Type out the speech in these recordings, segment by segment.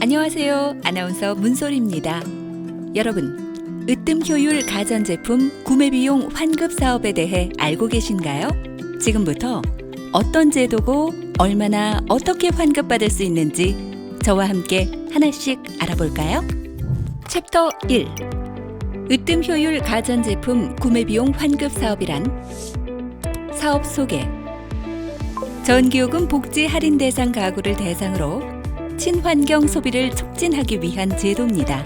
안녕하세요. 아나운서 문솔입니다. 여러분, 으뜸 효율 가전제품 구매 비용 환급 사업에 대해 알고 계신가요? 지금부터 어떤 제도고 얼마나 어떻게 환급받을 수 있는지 저와 함께 하나씩 알아볼까요? 챕터 1 으뜸 효율 가전제품 구매 비용 환급 사업이란 사업 소개 전기요금 복지 할인 대상 가구를 대상으로 친환경 소비를 촉진하기 위한 제도입니다.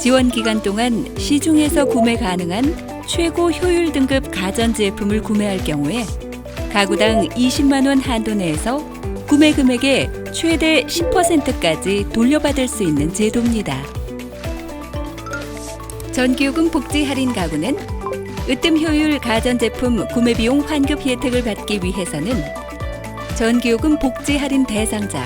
지원 기간 동안 시중에서 구매 가능한 최고 효율 등급 가전 제품을 구매할 경우에 가구당 20만 원 한도 내에서 구매 금액의 최대 10%까지 돌려받을 수 있는 제도입니다. 전기요금 복지 할인 가구는 으뜸 효율 가전 제품 구매 비용 환급 혜택을 받기 위해서는 전기요금 복지 할인 대상자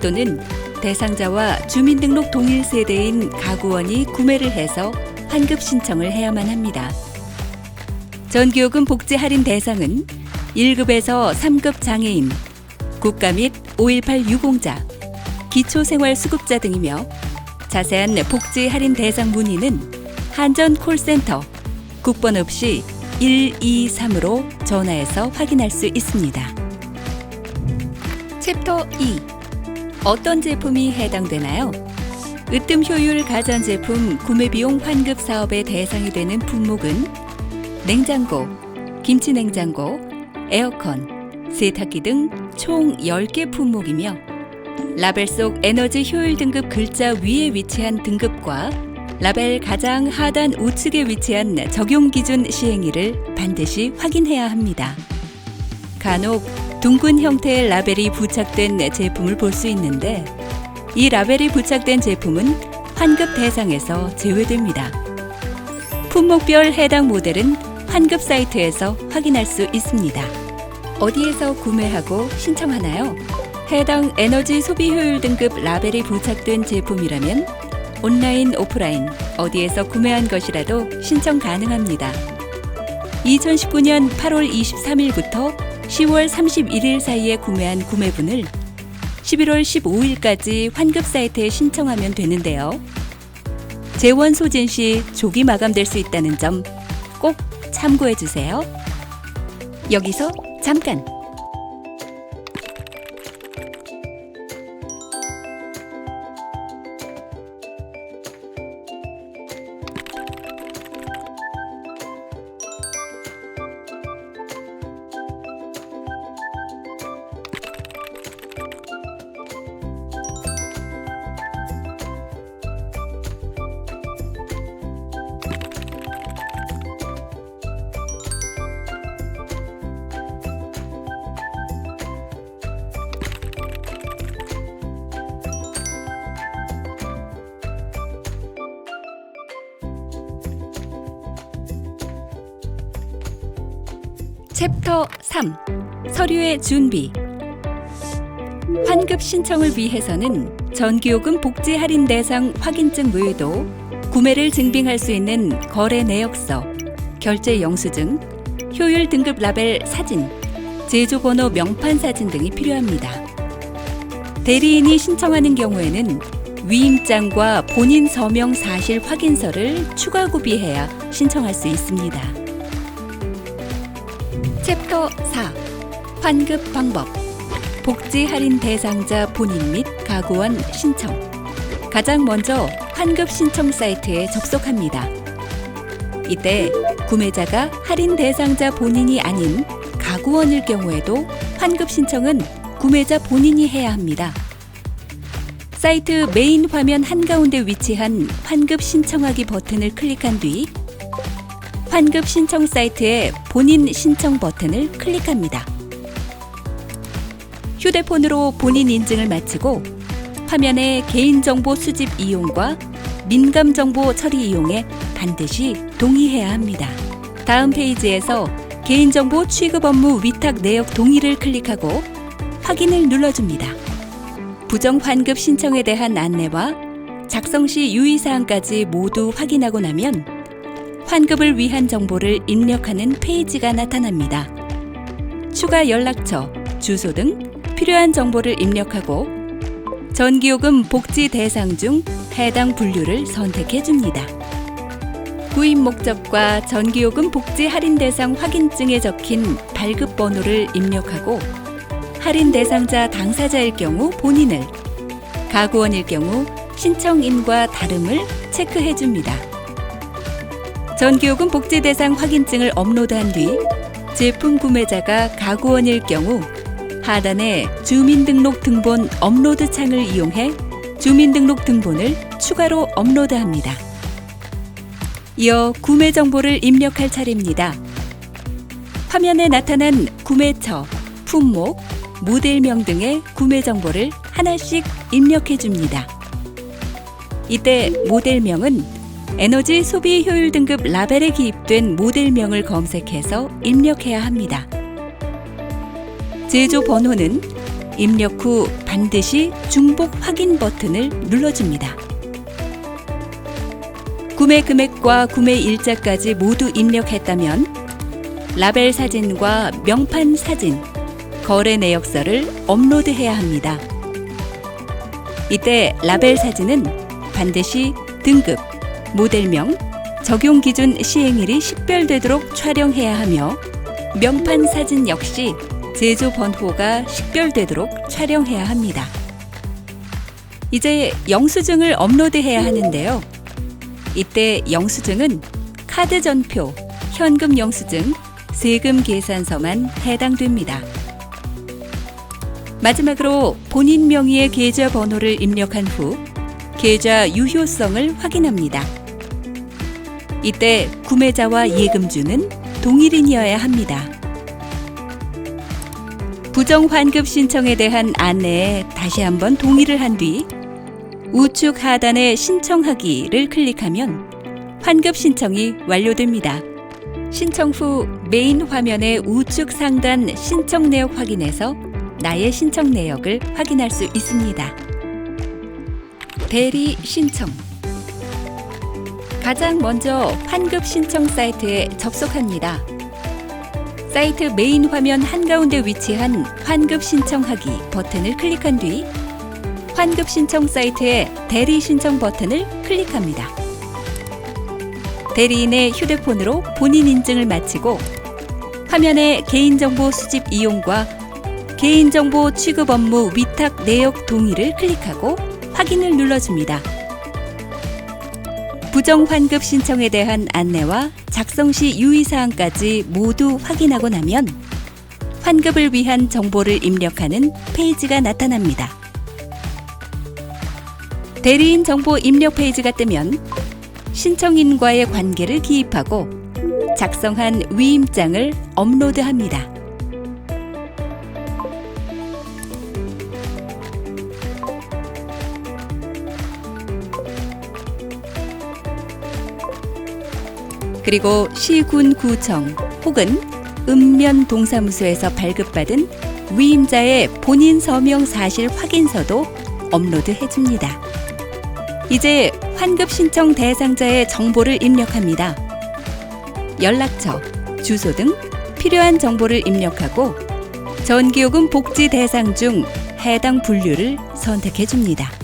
또는 대상자와 주민등록 동일 세대인 가구원이 구매를 해서 환급 신청을 해야만 합니다. 전기요금 복지 할인 대상은 1급에서 3급 장애인, 국가 및 518 유공자, 기초생활수급자 등이며 자세한 복지 할인 대상 문의는 한전 콜센터 국번 없이 123으로 전화해서 확인할 수 있습니다. 챕터 2 어떤 제품이 해당되나요? 으뜸 효율 가전 제품 구매 비용 환급 사업의 대상이 되는 품목은 냉장고, 김치 냉장고, 에어컨, 세탁기 등 총 10개 품목이며 라벨 속 에너지 효율 등급 글자 위에 위치한 등급과 라벨 가장 하단 우측에 위치한 적용 기준 시행일을 반드시 확인해야 합니다. 간혹 둥근 형태의 라벨이 부착된 제품을 볼 수 있는데 이 라벨이 부착된 제품은 환급 대상에서 제외됩니다. 품목별 해당 모델은 환급 사이트에서 확인할 수 있습니다. 어디에서 구매하고 신청하나요? 해당 에너지 소비 효율 등급 라벨이 부착된 제품이라면 온라인, 오프라인 어디에서 구매한 것이라도 신청 가능합니다. 2019년 8월 23일부터 10월 31일 사이에 구매한 구매분을 11월 15일까지 환급 사이트에 신청하면 되는데요. 재원 소진 시 조기 마감될 수 있다는 점 꼭 참고해 주세요. 여기서 잠깐! 챕터 3 서류의 준비 환급 신청을 위해서는 전기요금 복지 할인 대상 확인증 외에도 구매를 증빙할 수 있는 거래 내역서, 결제 영수증, 효율 등급 라벨 사진, 제조 번호 명판 사진 등이 필요합니다. 대리인이 신청하는 경우에는 위임장과 본인 서명 사실 확인서를 추가 구비해야 신청할 수 있습니다. 챕터 4 환급 방법 복지 할인 대상자 본인 및 가구원 신청 가장 먼저 환급 신청 사이트에 접속합니다. 이때 구매자가 할인 대상자 본인이 아닌 가구원일 경우에도 환급 신청은 구매자 본인이 해야 합니다. 사이트 메인 화면 한가운데 위치한 환급 신청하기 버튼을 클릭한 뒤 환급 신청 사이트의 본인 신청 버튼을 클릭합니다. 휴대폰으로 본인 인증을 마치고 화면에 개인정보 수집 이용과 민감정보 처리 이용에 반드시 동의해야 합니다. 다음 페이지에서 개인정보 취급 업무 위탁 내역 동의를 클릭하고 확인을 눌러줍니다. 부정 환급 신청에 대한 안내와 작성 시 유의사항까지 모두 확인하고 나면 환급을 위한 정보를 입력하는 페이지가 나타납니다. 추가 연락처, 주소 등 필요한 정보를 입력하고 전기요금 복지 대상 중 해당 분류를 선택해 줍니다. 구입 목적과 전기요금 복지 할인 대상 확인증에 적힌 발급 번호를 입력하고 할인 대상자 당사자일 경우 본인을, 가구원일 경우 신청인과 다름을 체크해 줍니다. 전기요금 복지 대상 확인증을 업로드한 뒤 제품 구매자가 가구원일 경우 하단의 주민등록 등본 업로드 창을 이용해 주민등록 등본을 추가로 업로드합니다. 이어 구매 정보를 입력할 차례입니다. 화면에 나타난 구매처, 품목, 모델명 등의 구매 정보를 하나씩 입력해 줍니다. 이때 모델명은 에너지 소비 효율 등급 라벨에 기입된 모델명을 검색해서 입력해야 합니다. 제조 번호는 입력 후 반드시 중복 확인 버튼을 눌러줍니다. 구매 금액과 구매 일자까지 모두 입력했다면 라벨 사진과 명판 사진, 거래 내역서를 업로드해야 합니다. 이때 라벨 사진은 반드시 등급, 모델명, 적용 기준 시행일이 식별되도록 촬영해야 하며 명판 사진 역시 제조 번호가 식별되도록 촬영해야 합니다. 이제 영수증을 업로드해야 하는데요. 이때 영수증은 카드 전표, 현금 영수증, 세금 계산서만 해당됩니다. 마지막으로 본인 명의의 계좌 번호를 입력한 후 계좌 유효성을 확인합니다. 이때 구매자와 예금주는 동일인이어야 합니다. 부정 환급 신청에 대한 안내에 다시 한번 동의를 한 뒤 우측 하단의 신청하기를 클릭하면 환급 신청이 완료됩니다. 신청 후 메인 화면의 우측 상단 신청 내역 확인에서 나의 신청 내역을 확인할 수 있습니다. 대리 신청 가장 먼저 환급 신청 사이트에 접속합니다. 사이트 메인 화면 한가운데 위치한 환급 신청하기 버튼을 클릭한 뒤 환급 신청 사이트의 대리 신청 버튼을 클릭합니다. 대리인의 휴대폰으로 본인 인증을 마치고 화면에 개인정보 수집 이용과 개인정보 취급 업무 위탁 내역 동의를 클릭하고 확인을 눌러줍니다. 부정 환급 신청에 대한 안내와 작성 시 유의사항까지 모두 확인하고 나면 환급을 위한 정보를 입력하는 페이지가 나타납니다. 대리인 정보 입력 페이지가 뜨면 신청인과의 관계를 기입하고 작성한 위임장을 업로드합니다. 그리고 시군 구청 혹은 읍면 동사무소에서 발급받은 위임자의 본인 서명 사실 확인서도 업로드 해 줍니다. 이제 환급 신청 대상자의 정보를 입력합니다. 연락처, 주소 등 필요한 정보를 입력하고 전기요금 복지 대상 중 해당 분류를 선택해 줍니다.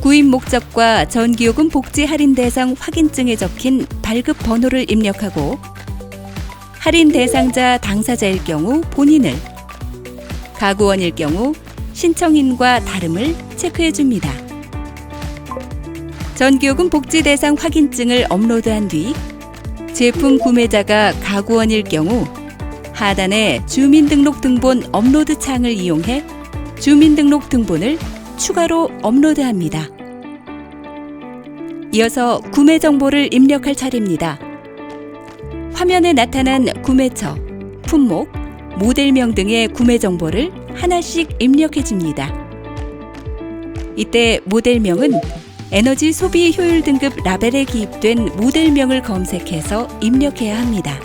구입 목적과 전기요금 복지 할인 대상 확인증에 적힌 발급 번호를 입력하고 할인 대상자 당사자일 경우 본인을, 가구원일 경우 신청인과 다름을 체크해 줍니다. 전기요금 복지 대상 확인증을 업로드한 뒤 제품 구매자가 가구원일 경우 하단의 주민등록 등본 업로드 창을 이용해 주민등록 등본을 추가로 업로드합니다. 이어서 구매 정보를 입력할 차례입니다. 화면에 나타난 구매처, 품목, 모델명 등의 구매 정보를 하나씩 입력해 줍니다. 이때 모델명은 에너지 소비 효율 등급 라벨에 기입된 모델명을 검색해서 입력해야 합니다.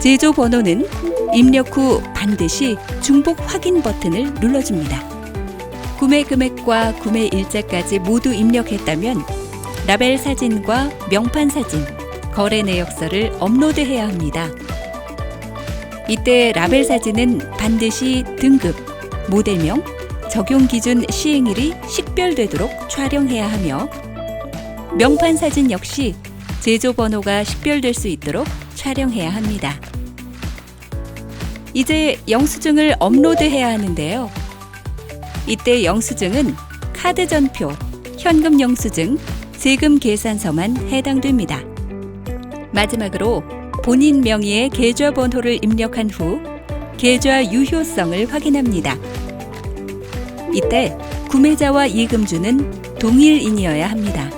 제조 번호는 입력 후 반드시 중복 확인 버튼을 눌러줍니다. 구매 금액과 구매 일자까지 모두 입력했다면 라벨 사진과 명판 사진, 거래 내역서를 업로드해야 합니다. 이때 라벨 사진은 반드시 등급, 모델명, 적용 기준 시행일이 식별되도록 촬영해야 하며 명판 사진 역시 제조 번호가 식별될 수 있도록 촬영해야 합니다. 이제 영수증을 업로드해야 하는데요. 이때 영수증은 카드 전표, 현금 영수증, 세금 계산서만 해당됩니다. 마지막으로 본인 명의의 계좌 번호를 입력한 후 계좌 유효성을 확인합니다. 이때 구매자와 이금주는 동일인이어야 합니다.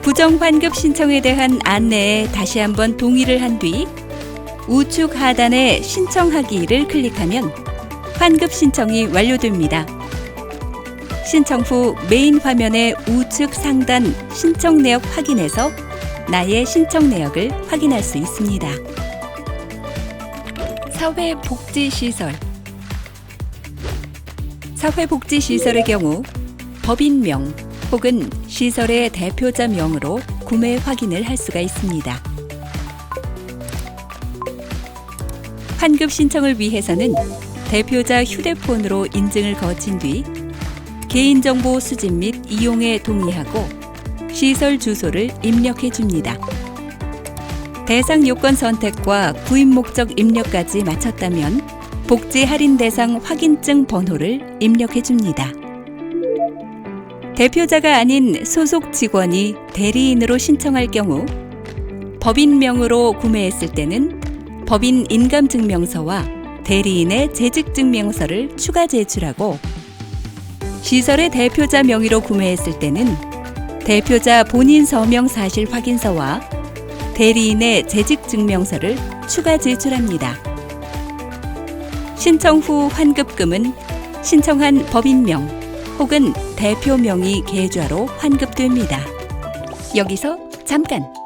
부정 환급 신청에 대한 안내에 다시 한번 동의를 한 뒤 우측 하단의 신청하기를 클릭하면 환급 신청이 완료됩니다. 신청 후 메인 화면의 우측 상단 신청 내역 확인에서 나의 신청 내역을 확인할 수 있습니다. 사회복지시설 사회복지시설의 경우 법인명 혹은 시설의 대표자 명으로 구매 확인을 할 수가 있습니다. 환급 신청을 위해서는 대표자 휴대폰으로 인증을 거친 뒤 개인정보 수집 및 이용에 동의하고 시설 주소를 입력해 줍니다. 대상 요건 선택과 구입 목적 입력까지 마쳤다면 복지 할인 대상 확인증 번호를 입력해 줍니다. 대표자가 아닌 소속 직원이 대리인으로 신청할 경우 법인명으로 구매했을 때는 법인 인감증명서와 대리인의 재직증명서를 추가 제출하고 시설의 대표자 명의로 구매했을 때는 대표자 본인 서명 사실 확인서와 대리인의 재직증명서를 추가 제출합니다. 신청 후 환급금은 신청한 법인명 혹은 대표 명의 계좌로 환급됩니다. 여기서 잠깐!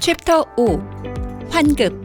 챕터 5 환급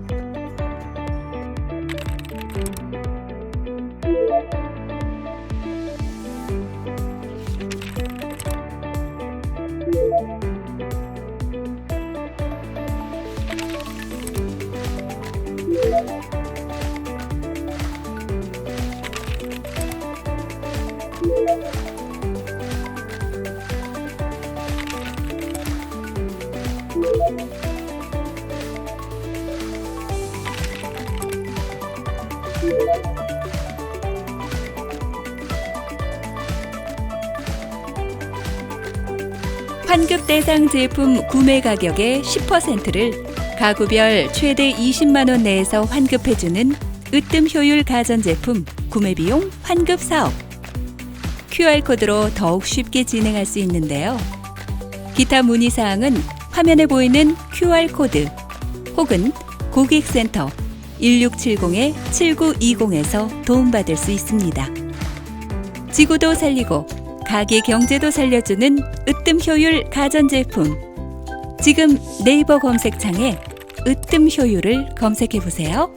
환급 대상 제품 구매 가격의 10%를 가구별 최대 20만 원 내에서 환급해 주는 으뜸 효율 가전 제품 구매 비용 환급 사업. QR코드로 더욱 쉽게 진행할 수 있는데요. 기타 문의 사항은 화면에 보이는 QR코드 혹은 고객센터 1670-7920에서 도움받을 수 있습니다. 지구도 살리고 가게 경제도 살려주는 으뜸 효율 가전제품. 지금 네이버 검색창에 으뜸 효율을 검색해 보세요.